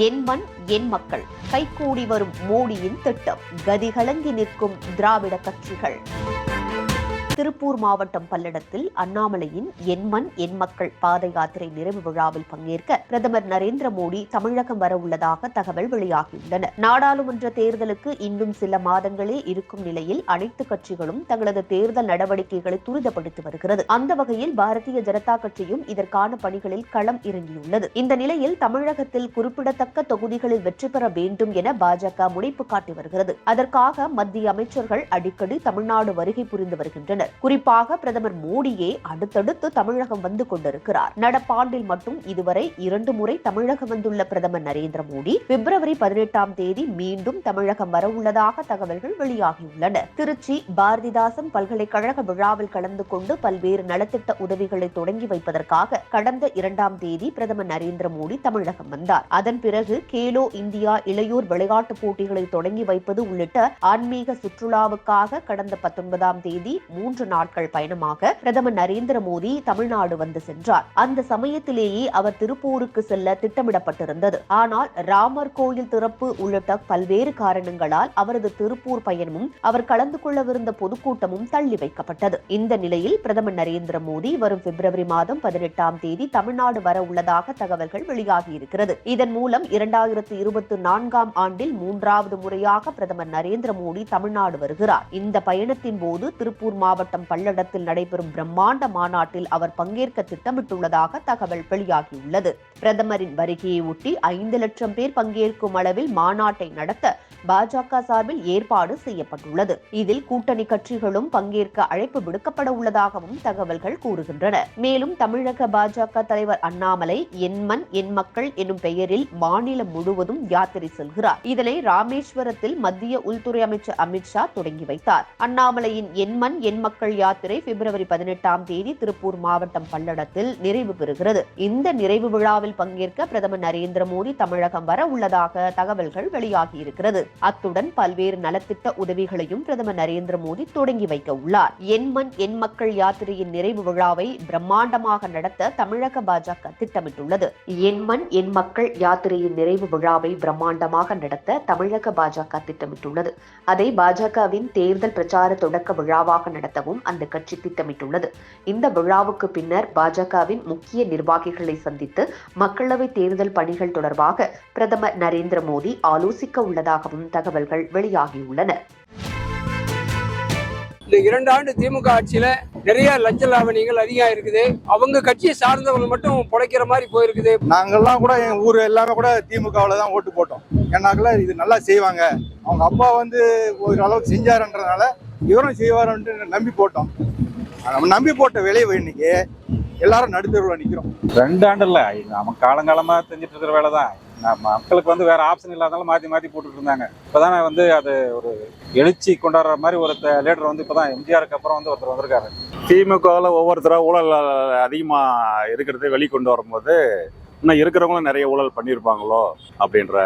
என் மண் என் மக்கள். கைகூடி வரும் மோடியின் திட்டம். கதிகலங்கி நிற்கும் திராவிட கட்சிகள். திருப்பூர் மாவட்டம் பல்லடத்தில் அண்ணாமலையின் எண்மண் எண் என் மக்கள் பாத யாத்திரை நிறைவு விழாவில் பங்கேற்க பிரதமர் நரேந்திர மோடி தமிழகம் வர உள்ளதாக தகவல் வெளியாகியுள்ளன. நாடாளுமன்ற தேர்தலுக்கு இன்னும் சில மாதங்களே இருக்கும் நிலையில் அனைத்து கட்சிகளும் தங்களது தேர்தல் நடவடிக்கைகளை துரிதப்படுத்தி வருகிறது. அந்த வகையில் பாரதிய ஜனதா கட்சியும் இதற்கான பணிகளில் களம் இறங்கியுள்ளது. இந்த நிலையில் தமிழகத்தில் குறிப்பிடத்தக்க தொகுதிகளில் வெற்றி பெற வேண்டும் என பாஜக முனைப்பு காட்டி வருகிறது. அதற்காக மத்திய அமைச்சர்கள் அடிக்கடி தமிழ்நாடு வருகை புரிந்து வருகின்றனர். குறிப்பாக பிரதமர் மோடியே அடுத்தடுத்து தமிழகம் வந்து கொண்டிருக்கிறார். நடப்பாண்டில் மட்டும் இதுவரை இரண்டு முறை தமிழகம் வந்துள்ள பிரதமர் நரேந்திர மோடி பிப்ரவரி பதினெட்டாம் தேதி மீண்டும் தமிழகம் வரவுள்ளதாக தகவல்கள் வெளியாகியுள்ளன. திருச்சி பாரதிதாசன் பல்கலைக்கழக விழாவில் கலந்து கொண்டு பல்வேறு நலத்திட்ட உதவிகளை தொடங்கி வைப்பதற்காக கடந்த இரண்டாம் தேதி பிரதமர் நரேந்திர மோடி தமிழகம் வந்தார். அதன் பிறகு கேலோ இந்தியா இளையோர் விளையாட்டுப் போட்டிகளை தொடங்கி வைப்பது உள்ளிட்ட ஆன்மீக சுற்றுலாவுக்காக கடந்த பத்தொன்பதாம் தேதி மூன்று மூன்று நாட்கள் பயணமாக பிரதமர் நரேந்திர மோடி தமிழ்நாடு வந்து சென்றார். அந்த சமயத்திலேயே அவர் திருப்பூருக்கு செல்ல திட்டமிடப்பட்டிருந்தது. ஆனால் ராமர் கோயில் திறப்பு உள்ளிட்ட பல்வேறு காரணங்களால் அவரது திருப்பூர் பயணமும் அவர் கலந்து கொள்ளவிருந்த பொதுக்கூட்டமும் தள்ளி வைக்கப்பட்டது. இந்த நிலையில் பிரதமர் நரேந்திர மோடி வரும் பிப்ரவரி மாதம் பதினெட்டாம் தேதி தமிழ்நாடு வர உள்ளதாக தகவல்கள் வெளியாகியிருக்கிறது இதன் மூலம் இரண்டாயிரத்து இருபத்தி நான்காம் ஆண்டில் மூன்றாவது முறையாக பிரதமர் நரேந்திர மோடி தமிழ்நாடு வருகிறார். இந்த பயணத்தின் போது திருப்பூர் மாவட்டம் பல்லடத்தில் நடைபெறும் பிரம்மாண்ட மாநாட்டில் அவர் பங்கேற்க திட்டமிட்டுள்ளதாக தகவல் வெளியாகியுள்ளது. பிரதமரின் வருகையை ஒட்டி ஐந்து லட்சம் பேர் பங்கேற்கும் அளவில் மாநாட்டை நடத்த பாஜக சார்பில் ஏற்பாடு செய்யப்பட்டுள்ளது. இதில் கூட்டணி கட்சிகளும் பங்கேற்க அழைப்பு விடுக்கப்பட உள்ளதாகவும் தகவல்கள் கூறுகின்றன. மேலும் தமிழக பாஜக தலைவர் அண்ணாமலை என்மண் என் மக்கள் என்னும் பெயரில் மாநிலம் முழுவதும் யாத்திரை செல்கிறார். இதனை ராமேஸ்வரத்தில் மத்திய உள்துறை அமைச்சர் அமித்ஷா தொடங்கி வைத்தார். அண்ணாமலையின் என்மண் என் மக்கள் யாத்திரை பிப்ரவரி பதினெட்டாம் தேதி திருப்பூர் மாவட்டம் பல்லடத்தில் நிறைவு பெறுகிறது. இந்த நிறைவு விழாவில் பங்கேற்க பிரதமர் நரேந்திர மோடி தமிழகம் வர உள்ளதாக தகவல்கள் வெளியாகியிருக்கிறது அத்துடன் பல்வேறு நலத்திட்ட உதவிகளையும் பிரதமர் நரேந்திர மோடி தொடங்கி வைக்க உள்ளார். என் மண் என் மக்கள் யாத்திரையின் நிறைவு விழாவை பிரம்மாண்டமாக நடத்த தமிழக பாஜக திட்டமிட்டுள்ளது. என் மண் என் மக்கள் யாத்திரையின் நிறைவு விழாவை பிரம்மாண்டமாக நடத்த தமிழக பாஜக திட்டமிட்டுள்ளது. அதை பாஜகவின் தேர்தல் பிரச்சார தொடக்க விழாவாக நடத்த நடத்தவும் அந்த கட்சி திட்டமிட்டுள்ளது. இந்த விழாவுக்கு பின்னர் பாஜகவின் முக்கிய நிர்வாகிகளை சந்தித்து மக்களவை தேர்தல் பணிகள் தொடர்பாக பிரதமர் நரேந்திர மோடி ஆலோசிக்க உள்ளதாகவும் தகவல்கள் வெளியாகியுள்ளன. இந்த இரண்டு ஆண்டு திமுக ஆட்சியில நிறைய லஞ்ச லாவணிகள் அதிகம் இருக்குது. அவங்க கட்சியை சார்ந்தவங்க மட்டும் பிழைக்கிற மாதிரி போயிருக்குது. நாங்கெல்லாம் கூட எங்க ஊர் எல்லாமே கூட திமுகவில் தான் ஓட்டு போட்டோம். ஏன்னாக்கல இது நல்லா செய்வாங்க. அவங்க அப்பா வந்து ஒரு அளவுக்கு செஞ்சாருன்றதுனால இவரும் செய்வாருன்ட்டு நம்பி போட்டோம். நம்ம நம்பி போட்ட விளைவு இன்னைக்கு எல்லாரும் நடுத்தருவில் நிற்கிறோம் ரெண்டு ஆண்டு இல்ல நம்ம காலங்காலமா செஞ்சுட்டு இருக்கிற வேலை தான் மக்களுக்கு வந்து வேற ஆப்ஷன் இல்லாதனால மாத்தி மாத்தி போட்டுட்டு இருந்தாங்க. இப்பதானே வந்து அது ஒரு எழுச்சி கொண்டாடுற மாதிரி ஒரு லீடர் வந்து இப்பதான் எம்ஜிஆருக்கு அப்புறம் வந்து ஒருத்தர் வந்திருக்காரு. திமுகவில் ஒவ்வொருத்தராக ஊழல் அதிகமாக இருக்கிறத வெளிக்கொண்டு வரும்போது இன்னும் இருக்கிறவங்களும் நிறைய ஊழல் பண்ணியிருப்பாங்களோ அப்படின்ற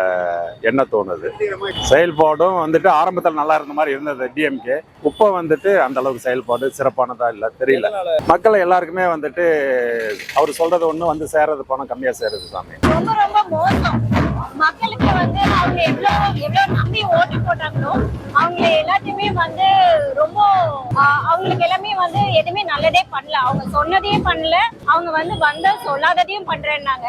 எண்ணம் தோணுது. செயல்பாடும் வந்துட்டு ஆரம்பத்தில் நல்லா இருந்த மாதிரி இருந்தது டிஎம்கே இப்போ வந்துட்டு அந்த அளவுக்கு செயல்பாடு சிறப்பானதா இல்லை தெரியல. மக்கள் எல்லாருக்குமே வந்துட்டு அவர் சொல்றது ஒன்று வந்து சேர்றது பணம் கம்மியாக சேருது சாமி. மக்களுக்கு வந்து அவங்க எவ்வளவு எவ்வளோ நம்பி ஓட்டு போட்டாங்களோ அவங்க எல்லாத்தையுமே வந்து ரொம்ப அவங்களுக்கு எல்லாமே வந்து எதுவுமே நல்லதே பண்ணல. அவங்க சொன்னதையும் பண்ணல. அவங்க வந்து வந்த சொல்லாததையும் பண்றேன்னாங்க.